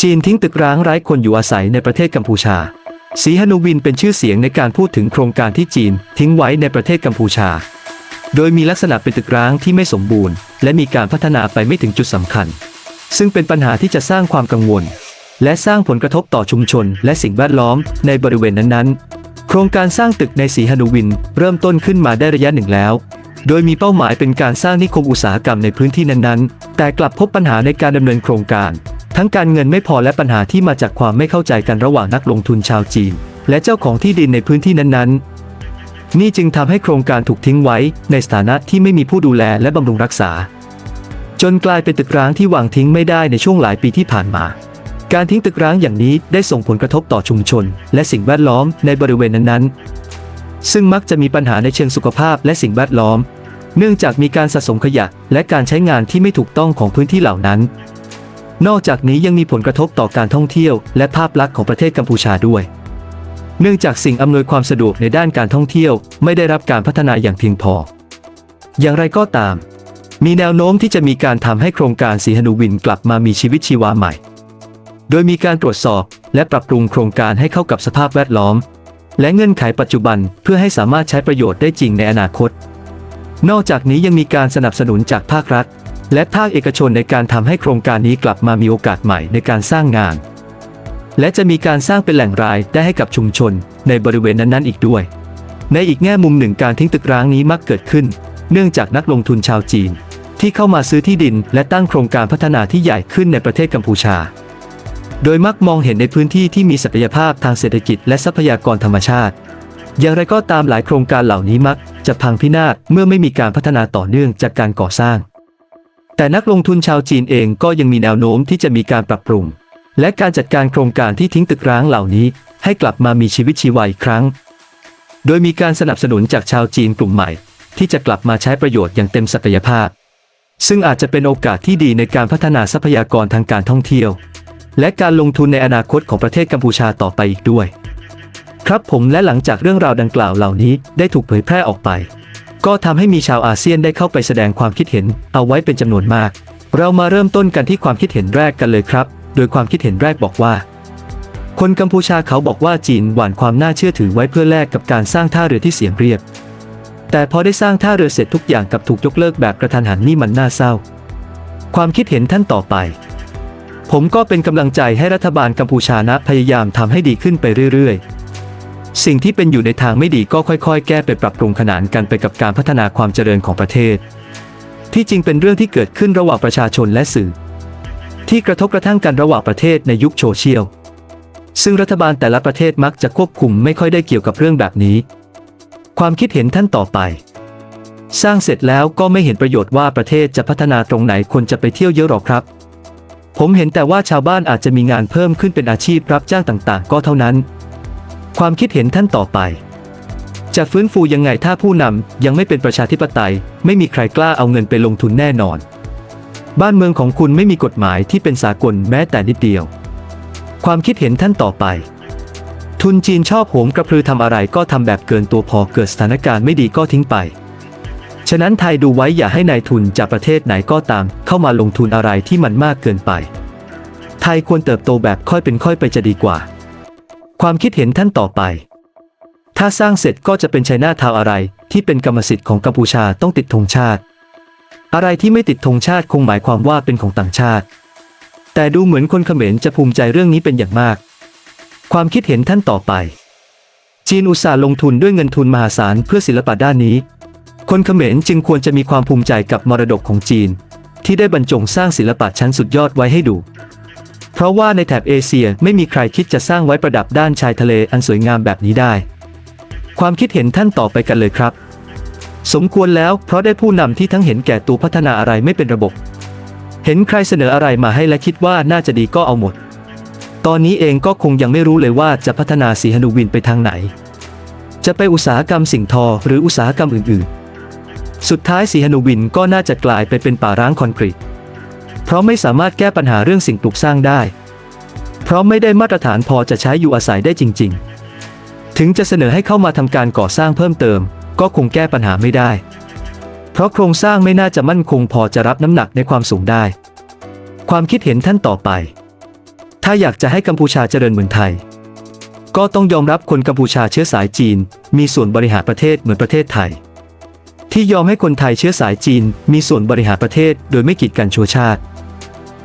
จีนทิ้งตึกร้างไร้คนอยู่อาศัยในประเทศกัมพูชา สีฮนูวินเป็นชื่อเสียงในการพูดถึงโครงการที่จีนทิ้งไว้ในประเทศกัมพูชา โดยมีลักษณะเป็นตึกร้างที่ไม่สมบูรณ์ และมีการพัฒนาไปไม่ถึงจุดสำคัญ ซึ่งเป็นปัญหาที่จะสร้างความกังวล และสร้างผลกระทบต่อชุมชน และสิ่งแวดล้อมในบริเวณนั้นๆ โครงการสร้างตึกในสีฮนูวินเริ่มต้นขึ้นมาได้ระยะหนึ่งแล้วโดยมีเป้าหมายเป็นการสร้างนิคมอุตสาหกรรมในพื้นที่นั้นๆ แต่กลับพบปัญหาในการดำเนินโครงการ ทั้งการเงินไม่พอและปัญหาที่มาจากความไม่เข้าใจกันระหว่างนักลงทุนชาวจีน และเจ้าของที่ดินในพื้นที่นั้นๆ นี่จึงทำให้โครงการถูกทิ้งไว้ ในสถานะที่ไม่มีผู้ดูแลและบำรุงรักษา จนกลายเป็นตึกร้างที่วางทิ้งไม่ได้ในช่วงหลายปีที่ผ่านมา การทิ้งตึกร้างอย่างนี้ได้ส่งผลกระทบต่อชุมชน และสิ่งแวดล้อมในบริเวณนั้นๆ ซึ่งมักจะมีปัญหาในเชิงสุขภาพและสิ่งแวดล้อม เนื่องจากมีการสะสมขยะ และการใช้งานที่ไม่ถูกต้องของพื้นที่เหล่านั้น นอกจากนี้ยังมีผลกระทบต่อการท่องเที่ยว และภาพลักษณ์ของประเทศกัมพูชาด้วย เนื่องจากสิ่งอำนวยความสะดวกในด้านการท่องเที่ยว ไม่ได้รับการพัฒนาอย่างเพียงพอ อย่างไรก็ตาม มีแนวโน้มที่จะมีการทำให้โครงการสีหนูวินกลับมามีชีวิตชีวาใหม่ โดยมีการตรวจสอบและปรับปรุงโครงการให้เข้ากับสภาพแวดล้อม และเงื่อนไขปัจจุบันเพื่อให้สามารถใช้ประโยชน์ได้จริงในอนาคต นอกจากนี้ยังมีการสนับสนุนจากภาครัฐ และภาคเอกชนในการทำให้โครงการนี้กลับมามีโอกาสใหม่ในการสร้างงาน และจะมีการสร้างเป็นแหล่งรายได้ให้กับชุมชนในบริเวณนั้นๆ อีกด้วย ในอีกแง่มุมหนึ่งการทิ้งตึกร้างนี้มักเกิดขึ้น เนื่องจากนักลงทุนชาวจีน ที่เข้ามาซื้อที่ดิน และตั้งโครงการพัฒนาที่ใหญ่ขึ้นในประเทศกัมพูชา โดยมักมองเห็นในพื้นที่ที่มีศักยภาพทางเศรษฐกิจและทรัพยากรธรรมชาติ อย่างไรก็ตามหลายโครงการเหล่านี้มักจะพังพินาศเมื่อไม่มีการพัฒนาต่อเนื่องจากการก่อสร้าง แต่นักลงทุนชาวจีนเองก็ยังมีแนวโน้มที่จะมีการปรับปรุง และการจัดการโครงการที่ทิ้งตึกร้างเหล่านี้ ให้กลับมามีชีวิตชีวาอีกครั้ง โดยมีการสนับสนุนจากชาวจีนกลุ่มใหม่ ที่จะกลับมาใช้ประโยชน์อย่างเต็มศักยภาพ ซึ่งอาจจะเป็นโอกาสที่ดีในการพัฒนาทรัพยากรทางการท่องเที่ยว และการลงทุนในอนาคตของประเทศกัมพูชาต่อไปอีกด้วย ครับผมและหลังจากเรื่องราวดังกล่าวเหล่านี้ได้ถูกเผยแพร่ออกไป ก็ทำให้มีชาวอาเซียนได้เข้าไปแสดงความคิดเห็น เอาไว้เป็นจำนวนมาก เรามาเริ่มต้นกันที่ความคิดเห็นแรกกันเลยครับ โดยความคิดเห็นแรกบอกว่า คนกัมพูชาเขาบอกว่าจีนหว่านความน่าเชื่อถือไว้เพื่อแลกกับการสร้างท่าเรือที่เสียงเรียบ แต่พอได้สร้างท่าเรือเสร็จทุกอย่างกับถูกยกเลิกแบบกระทันหันนี่มันน่าเศร้า ความคิดเห็นท่านต่อไป ผมก็เป็นกำลังใจให้รัฐบาลกัมพูชานะพยายามทำให้ดีขึ้นไปเรื่อยๆ สิ่งที่เป็นอยู่ในทางไม่ดีก็ค่อยๆ แก้ไปปรับปรุงขนานกันไปกับการพัฒนาความเจริญของประเทศ ที่จริงเป็นเรื่องที่เกิดขึ้นระหว่างประชาชนและสื่อ ที่กระทบกระทั่งกันระหว่างประเทศในยุคโซเชียลซึ่งรัฐบาลแต่ละประเทศมักจะควบคุมไม่ค่อยได้เกี่ยวกับเรื่องแบบนี้ ความคิดเห็นท่านต่อไป สร้างเสร็จแล้วก็ไม่เห็นประโยชน์ว่าประเทศจะพัฒนาตรงไหนคนจะไปเที่ยวเยอะหรอกครับ ผมเห็นแต่ว่าชาวบ้านอาจจะมีงานเพิ่มขึ้นเป็นอาชีพรับจ้างต่างๆ ก็เท่านั้น ความคิดเห็นท่านต่อไป จะฟื้นฟูยังไงถ้าผู้นำยังไม่เป็นประชาธิปไตย ไม่มีใครกล้าเอาเงินไปลงทุนแน่นอน บ้านเมืองของคุณไม่มีกฎหมายที่เป็นสากลแม้แต่นิดเดียว ความคิดเห็นท่านต่อไป ทุนจีนชอบโหมกระพือทำอะไรก็ทำแบบเกินตัวพอเกิดสถานการณ์ไม่ดีก็ทิ้งไป ฉะนั้นไทยดูไว้อย่าให้ในายทุนจากประเทศไหนก็ตาม เข้ามาลงทุนอะไรที่มันมากเกินไป ไทยควรเติบโตแบบค่อยเป็นค่อยไปจะดีกว่า ความคิดเห็นท่านต่อไป ถ้าสร้างเสร็จก็จะเป็นชัยนาทาวอะไรที่เป็นกรรมสิทธิ์ของกัมพูชาต้องติดธงชาติ อะไรที่ไม่ติดธงชาติคงหมายความว่าเป็นของต่างชาติ แต่ดูเหมือนคนเขมรจะภูมิใจเรื่องนี้เป็นอย่างมาก ความคิดเห็นท่านต่อไป จีนอุตสาห์ลงทุนด้วยเงินทุนมหาศาลเพื่อศิลปะด้านนี้ คนเขมรจึงควรจะมีความภูมิใจกับมรดกของจีน ที่ได้บรรจงสร้างศิลปะชั้นสุดยอดไว้ให้ดู เพราะว่าในแถบเอเชียไม่มีใครคิดจะสร้างไว้ประดับด้านชายทะเลอันสวยงามแบบนี้ได้ ความคิดเห็นท่านต่อไปกันเลยครับ สมควรแล้วเพราะได้ผู้นำที่ทั้งเห็นแก่ตัวพัฒนาอะไรไม่เป็นระบบ เห็นใครเสนออะไรมาให้และคิดว่าน่าจะดีก็เอาหมด ตอนนี้เองก็คงยังไม่รู้เลยว่าจะพัฒนาสีหนูวินไปทางไหน จะไปอุตสาหกรรมสิ่งทอหรืออุตสาหกรรมอื่นๆ สุดท้ายสีหนูวินก็น่าจะกลายไปเป็นป่าร้างคอนกรีต เพราะไม่สามารถแก้ปัญหาเรื่องสิ่งปลูกสร้างได้ เพราะไม่ได้มาตรฐานพอจะใช้อยู่อาศัยได้จริง ๆ ถึงจะเสนอให้เข้ามาทำการก่อสร้างเพิ่มเติม ก็คงแก้ปัญหาไม่ได้ เพราะโครงสร้างไม่น่าจะมั่นคงพอจะรับน้ำหนักในความสูงได้ ความคิดเห็นท่านต่อไป ถ้าอยากจะให้กัมพูชาเจริญเหมือนไทย ก็ต้องยอมรับคนกัมพูชาเชื้อสายจีน มีส่วนบริหารประเทศเหมือนประเทศไทยที่ยอมให้คนไทยเชื้อสายจีน มีส่วนบริหารประเทศโดยไม่กีดกันชัวชาติ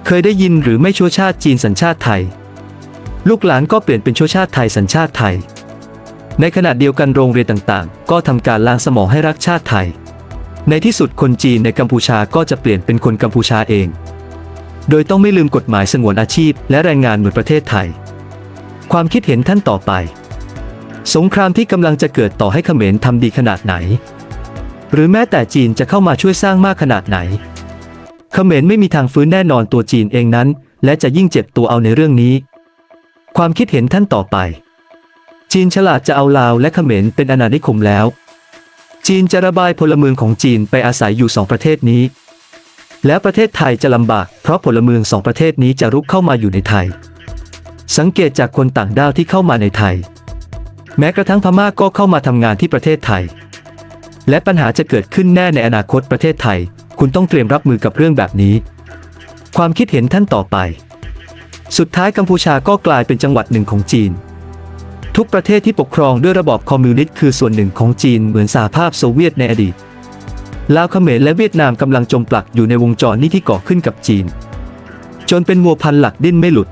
เคยได้ยินหรือไม่ชั่วชาติจีนสัญชาติไทย ลูกหลานก็เปลี่ยนเป็นชั่วชาติไทยสัญชาติไทย ในขณะเดียวกันโรงเรียนต่างๆ ก็ทำการล้างสมองให้รักชาติไทย ในที่สุดคนจีนในกัมพูชาก็จะเปลี่ยนเป็นคนกัมพูชาเอง โดยต้องไม่ลืมกฎหมายสงวนอาชีพ และแรงงานเหมือนประเทศไทย ความคิดเห็นท่านต่อไป สงครามที่กำลังจะเกิดต่อให้เขมรทำดีขนาดไหน หรือแม้แต่จีนจะเข้ามาช่วยสร้างมากขนาดไหน เขมรไม่มีทางฟื้นแน่นอนตัวจีนเองนั้น และจะยิ่งเจ็บตัวเอาในเรื่องนี้ ความคิดเห็นท่านต่อไป จีนฉลาดจะเอาลาวและเขมรเป็นอาณานิคมแล้ว จีนจะระบายพลเมืองของจีนไปอาศัยอยู่สองประเทศนี้ แล้วประเทศไทยจะลำบาก เพราะพลเมืองสองประเทศนี้จะรุกเข้ามาอยู่ในไทย สังเกตจากคนต่างด้าวที่เข้ามาในไทย แม้กระทั่งพม่าก็เข้ามาทำงานที่ประเทศไทย และปัญหาจะเกิดขึ้นแน่ในอนาคตประเทศไทย คุณต้องเตรียมรับมือกับเรื่องแบบนี้ ความคิดเห็นท่านต่อไป สุดท้ายกัมพูชาก็กลายเป็นจังหวัดหนึ่งของจีน ทุกประเทศที่ปกครองด้วยระบอบคอมมิวนิสต์คือส่วนหนึ่งของจีนเหมือนสหภาพโซเวียตในอดีตลาวเขมรและเวียดนามกำลังจมปลักอยู่ในวงจรนี้ที่ก่อขึ้นกับจีน จนเป็นวัวพันหลักดิ้นไม่หลุด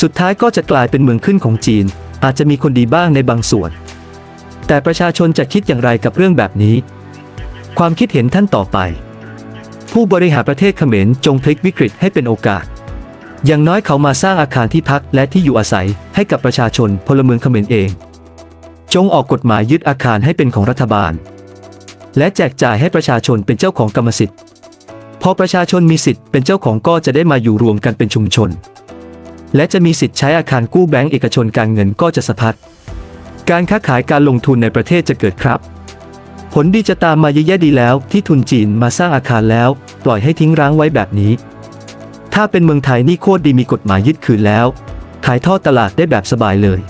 สุดท้ายก็จะกลายเป็นเมืองขึ้นของจีน อาจจะมีคนดีบ้างในบางส่วน แต่ประชาชนจะคิดอย่างไรกับเรื่องแบบนี้ ความคิดเห็นท่านต่อไป ผู้บริหารประเทศเขมรจงพลิกวิกฤตให้เป็นโอกาส อย่างน้อยเขามาสร้างอาคารที่พักและที่อยู่อาศัยให้กับประชาชนพลเมืองเขมรเอง จงออกกฎหมายยึดอาคารให้เป็นของรัฐบาล และแจกจ่ายให้ประชาชนเป็นเจ้าของกรรมสิทธิ์ พอประชาชนมีสิทธิ์เป็นเจ้าของก็จะได้มาอยู่รวมกันเป็นชุมชน และจะมีสิทธิ์ใช้อาคารกู้แบงก์เอกชนการเงินก็จะสะพัดการค้าขายการลงทุนในประเทศจะเกิดครับ ผลดีจะตามมาเยอะแยะดีแล้ว ที่ทุนจีนมาสร้างอาคารแล้ว ปล่อยให้ทิ้งร้างไว้แบบนี้ ถ้าเป็นเมืองไทยนี่โคตรดีมีกฎหมายยึดคืนแล้ว ขายทอดตลาดได้แบบสบายเลย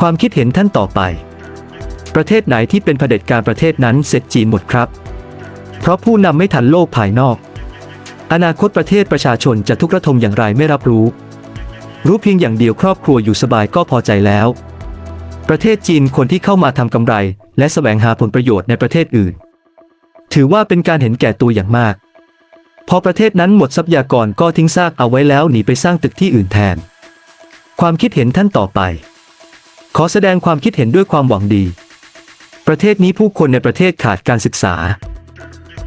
ความคิดเห็นท่านต่อไป ประเทศไหนที่เป็นเผด็จการประเทศนั้นเสร็จจีนหมดครับ เพราะผู้นำไม่ทันโลกภายนอก อนาคตประเทศประชาชนจะทุกข์ระทมอย่างไรไม่รับรู้ รู้เพียงอย่างเดียวครอบครัวอยู่สบายก็พอใจแล้ว ประเทศจีนคนที่เข้ามาทำกำไร และแสวงหาผลประโยชน์ในประเทศอื่น ถือว่าเป็นการเห็นแก่ตัวอย่างมาก พอประเทศนั้นหมดทรัพยากรก็ทิ้งซากเอาไว้แล้วหนีไปสร้างตึกที่อื่นแทน ความคิดเห็นท่านต่อไป ขอแสดงความคิดเห็นด้วยความหวังดี ประเทศนี้ผู้คนในประเทศขาดการศึกษา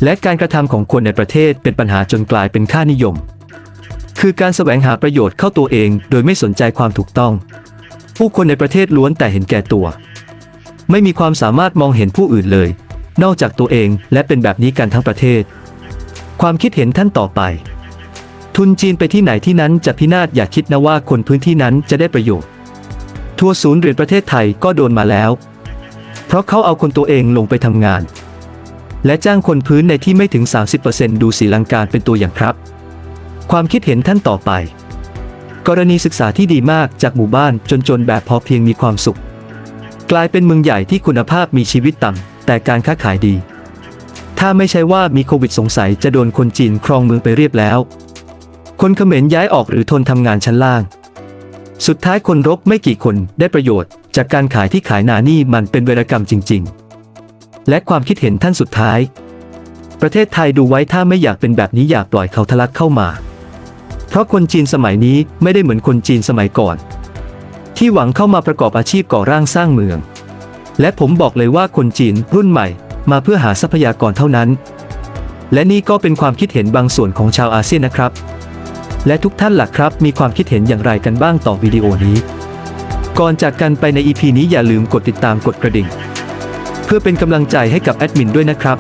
และการกระทำของคนในประเทศเป็นปัญหาจนกลายเป็นค่านิยม คือการแสวงหาประโยชน์เข้าตัวเอง โดยไม่สนใจความถูกต้อง ผู้คนในประเทศล้วนแต่เห็นแก่ตัว ไม่มีความสามารถมองเห็นผู้อื่นเลย นอกจากตัวเองและเป็นแบบนี้กันทั้งประเทศ ความคิดเห็นท่านต่อไป ทุนจีนไปที่ไหนที่นั้นจะพินาศอย่าคิดนะว่าคนพื้นที่นั้นจะได้ประโยชน์ ทัวร์ศูนย์เหรียญประเทศไทยก็โดนมาแล้ว เพราะเขาเอาคนตัวเองลงไปทำงาน และจ้างคนพื้นในที่ไม่ถึง 30%ดูสีลังการเป็นตัวอย่างครับ ความคิดเห็นท่านต่อไป กรณีศึกษาที่ดีมากจากหมู่บ้านจนๆแบบพอเพียงมีความสุข กลายเป็นเมืองใหญ่ที่คุณภาพมีชีวิตต่ำแต่การค้าขายดี ถ้าไม่ใช่ว่ามีโควิดสงสัยจะโดนคนจีนครองเมืองไปเรียบแล้ว คนเขมรย้ายออกหรือทนทำงานชั้นล่าง สุดท้ายคนรบไม่กี่คนได้ประโยชน์ จากการขายที่ขายนานี่มันเป็นเวรกรรมจริง ๆ และความคิดเห็นท่านสุดท้าย ประเทศไทยดูไว้ถ้าไม่อยากเป็นแบบนี้อยากปล่อยเขาทะลักเข้ามา เพราะคนจีนสมัยนี้ไม่ได้เหมือนคนจีนสมัยก่อน ที่หวังเข้ามาประกอบอาชีพก่อร่างสร้างเมือง และผมบอกเลยว่าคนจีนรุ่นใหม่ มาเพื่อหาทรัพยากรเท่านั้น และนี่ก็เป็นความคิดเห็นบางส่วนของชาวอาเซียนนะครับ และทุกท่านล่ะครับ มีความคิดเห็นอย่างไรกันบ้างต่อวิดีโอนี้ ก่อนจากกันไปใน EP นี้อย่าลืมกดติดตามกดกระดิ่ง เพื่อเป็นกำลังใจให้กับแอดมินด้วยนะครับ